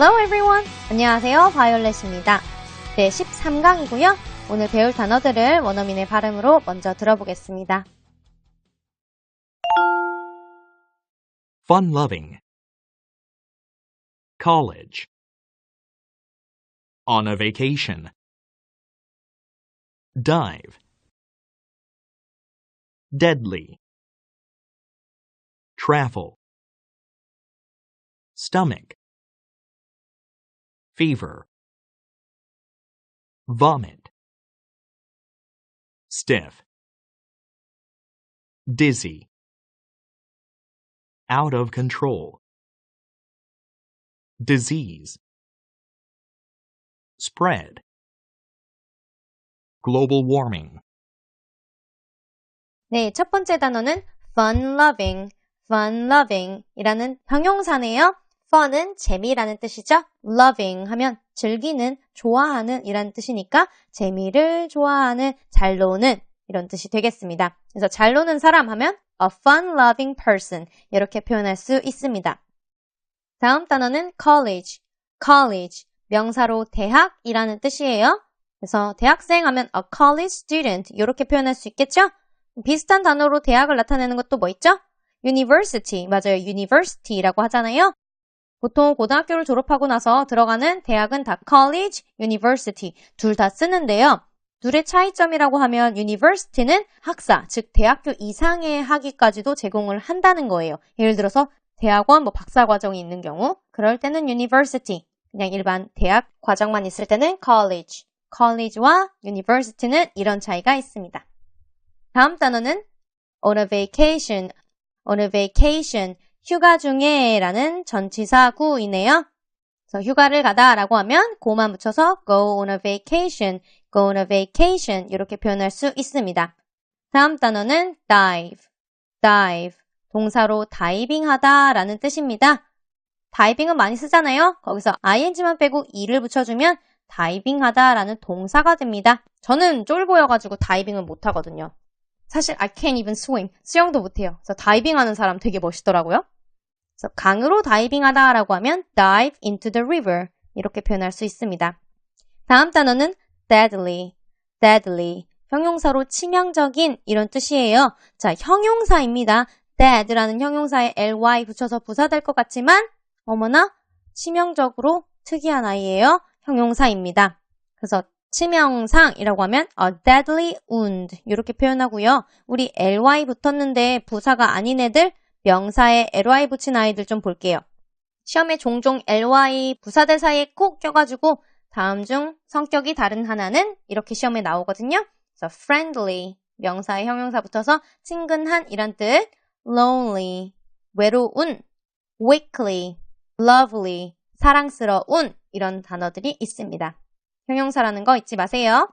Hello everyone. 안녕하세요. 바이올렛입니다. 네, 13강이고요. 오늘 배울 단어들을 원어민의 발음으로 먼저 들어보겠습니다. Fun loving. College. On a vacation. Dive. Deadly. Travel. Stomach. Fever. Vomit. Stiff. Dizzy. Out of control. Disease. Spread. Global warming. 네, 첫 번째 단어는 fun loving, fun loving 이라는 형용사네요. Fun은 재미라는 뜻이죠. loving 하면 즐기는, 좋아하는 이라는 뜻이니까 재미를 좋아하는, 잘 노는 이런 뜻이 되겠습니다. 그래서 잘 노는 사람 하면 a fun loving person 이렇게 표현할 수 있습니다. 다음 단어는 college, college 명사로 대학이라는 뜻이에요. 그래서 대학생 하면 a college student 이렇게 표현할 수 있겠죠? 비슷한 단어로 대학을 나타내는 것도 뭐 있죠? university, 맞아요. university라고 하잖아요. 보통 고등학교를 졸업하고 나서 들어가는 대학은 다 college, university 둘 다 쓰는데요. 둘의 차이점이라고 하면 university는 학사, 즉 대학교 이상의 학위까지도 제공을 한다는 거예요. 예를 들어서 대학원 뭐 박사 과정이 있는 경우 그럴 때는 university, 그냥 일반 대학 과정만 있을 때는 college. college와 university는 이런 차이가 있습니다. 다음 단어는 on a vacation, on a vacation, 휴가 중에 라는 전치사 구이네요. 그래서 휴가를 가다 라고 하면 고만 붙여서 go on a vacation, go on a vacation 이렇게 표현할 수 있습니다. 다음 단어는 dive, dive, 동사로 다이빙 하다 라는 뜻입니다. 다이빙은 많이 쓰잖아요. 거기서 ing만 빼고 e를 붙여주면 다이빙 하다 라는 동사가 됩니다. 저는 쫄보여가지고 다이빙은 못하거든요. 사실 I can't even swim. 수영도 못해요. 그래서 다이빙하는 사람 되게 멋있더라고요. 그래서 강으로 다이빙하다라고 하면 dive into the river 이렇게 표현할 수 있습니다. 다음 단어는 deadly, deadly 형용사로 치명적인 이런 뜻이에요. 자, 형용사입니다. dead라는 형용사에 ly 붙여서 부사될 것 같지만 어머나 치명적으로 특이한 아이예요. 형용사입니다. 그래서 치명상이라고 하면 a deadly wound 이렇게 표현하고요. 우리 ly 붙었는데 부사가 아닌 애들 명사에 ly 붙인 아이들 좀 볼게요. 시험에 종종 ly 부사대 사이에 콕 껴가지고 다음 중 성격이 다른 하나는 이렇게 시험에 나오거든요. 그래서 friendly 명사의 형용사 붙어서 친근한 이란 뜻 lonely 외로운 weakly lovely 사랑스러운 이런 단어들이 있습니다. 형용사라는 거 잊지 마세요.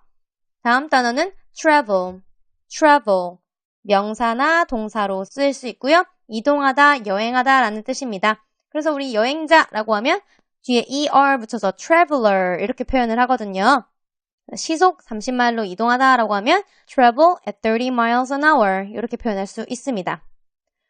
다음 단어는 travel, travel. 명사나 동사로 쓰일 수 있고요. 이동하다, 여행하다 라는 뜻입니다. 그래서 우리 여행자라고 하면 뒤에 er 붙여서 traveler 이렇게 표현을 하거든요. 시속 30마일로 이동하다 라고 하면 travel at 30 miles an hour 이렇게 표현할 수 있습니다.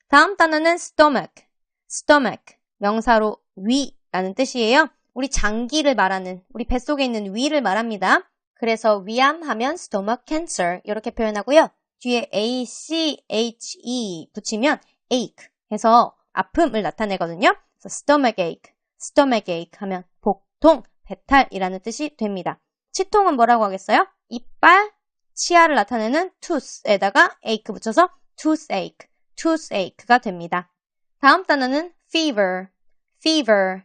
다음 단어는 stomach, stomach. 명사로 위라는 뜻이에요. 우리 장기를 말하는 우리 뱃속에 있는 위를 말합니다. 그래서 위암 하면 stomach cancer 이렇게 표현하고요. 뒤에 a, c, h, e 붙이면 ache 해서 아픔을 나타내거든요. 그래서 stomach ache, stomach ache 하면 복통, 배탈이라는 뜻이 됩니다. 치통은 뭐라고 하겠어요? 이빨, 치아를 나타내는 tooth에다가 ache 붙여서 toothache, toothache가 됩니다. 다음 단어는 fever, fever,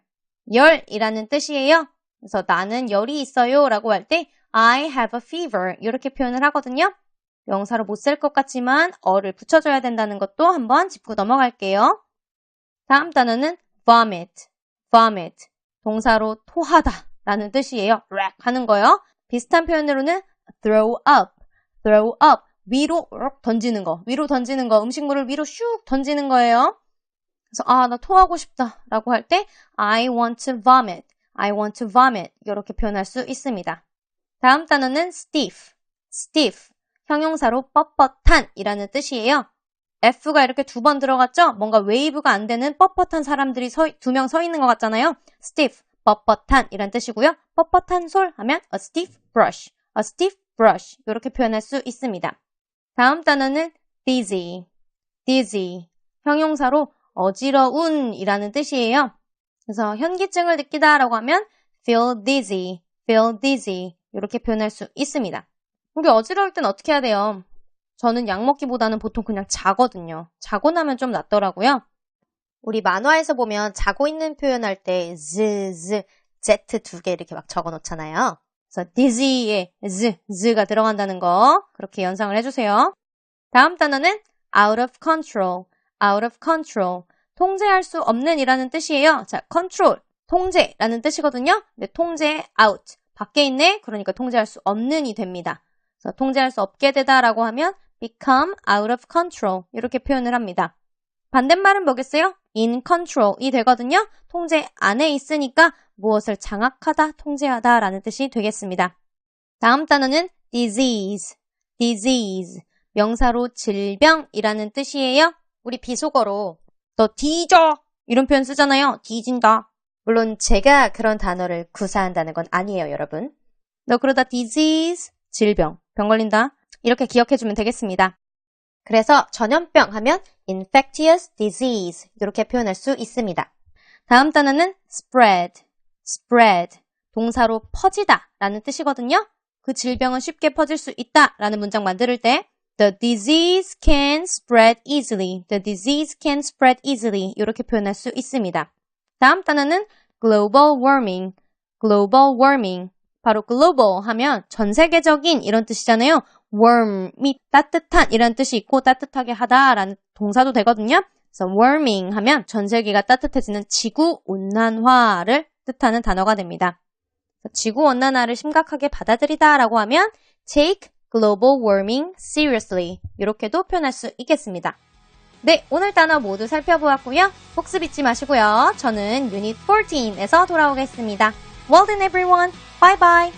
열이라는 뜻이에요. 그래서 나는 열이 있어요 라고 할 때 I have a fever 이렇게 표현을 하거든요. 명사로 못 쓸 것 같지만 어를 붙여줘야 된다는 것도 한번 짚고 넘어갈게요. 다음 단어는 vomit, vomit 동사로 토하다 라는 뜻이에요. 락 하는 거요. 비슷한 표현으로는 throw up, throw up 위로 던지는 거, 위로 던지는 거, 음식물을 위로 슉 던지는 거예요. 그래서 아, 나 토하고 싶다 라고 할 때 I want to vomit, I want to vomit 이렇게 표현할 수 있습니다. 다음 단어는 stiff, stiff 형용사로 뻣뻣한 이라는 뜻이에요. F가 이렇게 두 번 들어갔죠? 뭔가 웨이브가 안 되는 뻣뻣한 사람들이 두명서 있는 것 같잖아요. stiff, 뻣뻣한 이란 뜻이고요. 뻣뻣한 솔 하면 a stiff brush, a stiff brush 이렇게 표현할 수 있습니다. 다음 단어는 dizzy, dizzy 형용사로 어지러운 이라는 뜻이에요. 그래서 현기증을 느끼다 라고 하면 feel dizzy, feel dizzy 이렇게 표현할 수 있습니다. 우리 어지러울 땐 어떻게 해야 돼요? 저는 약 먹기보다는 보통 그냥 자거든요. 자고 나면 좀 낫더라고요. 우리 만화에서 보면 자고 있는 표현할 때 z, z, z 두 개 이렇게 막 적어 놓잖아요. 그래서 dizzy에 z, z가 들어간다는 거 그렇게 연상을 해주세요. 다음 단어는 out of control, out of control. 통제할 수 없는 이라는 뜻이에요. 자, control, 통제라는 뜻이거든요. 근데 통제 out, 밖에 있네. 그러니까 통제할 수 없는이 됩니다. 통제할 수 없게 되다라고 하면 become out of control 이렇게 표현을 합니다. 반대말은 뭐겠어요? in control이 되거든요. 통제 안에 있으니까 무엇을 장악하다, 통제하다 라는 뜻이 되겠습니다. 다음 단어는 disease, disease. 명사로 질병이라는 뜻이에요. 우리 비속어로 너 뒤져 이런 표현 쓰잖아요. 뒤진다. 물론 제가 그런 단어를 구사한다는 건 아니에요, 여러분. 너 그러다 disease, 질병, 병 걸린다. 이렇게 기억해주면 되겠습니다. 그래서 전염병 하면 infectious disease 이렇게 표현할 수 있습니다. 다음 단어는 spread, spread 동사로 퍼지다 라는 뜻이거든요. 그 질병은 쉽게 퍼질 수 있다 라는 문장 만들 때 The disease can spread easily. The disease can spread easily. 이렇게 표현할 수 있습니다. 다음 단어는 global warming, global warming. 바로 global 하면 전 세계적인 이런 뜻이잖아요. warm이 따뜻한 이런 뜻이 있고 따뜻하게 하다라는 동사도 되거든요. 그래서 warming 하면 전 세계가 따뜻해지는 지구 온난화를 뜻하는 단어가 됩니다. 지구 온난화를 심각하게 받아들이다라고 하면 take global warming seriously 이렇게도 표현할 수 있겠습니다. 네, 오늘 단어 모두 살펴보았고요. 복습 잊지 마시고요. 저는 유닛 14에서 돌아오겠습니다. Well then everyone, Bye bye.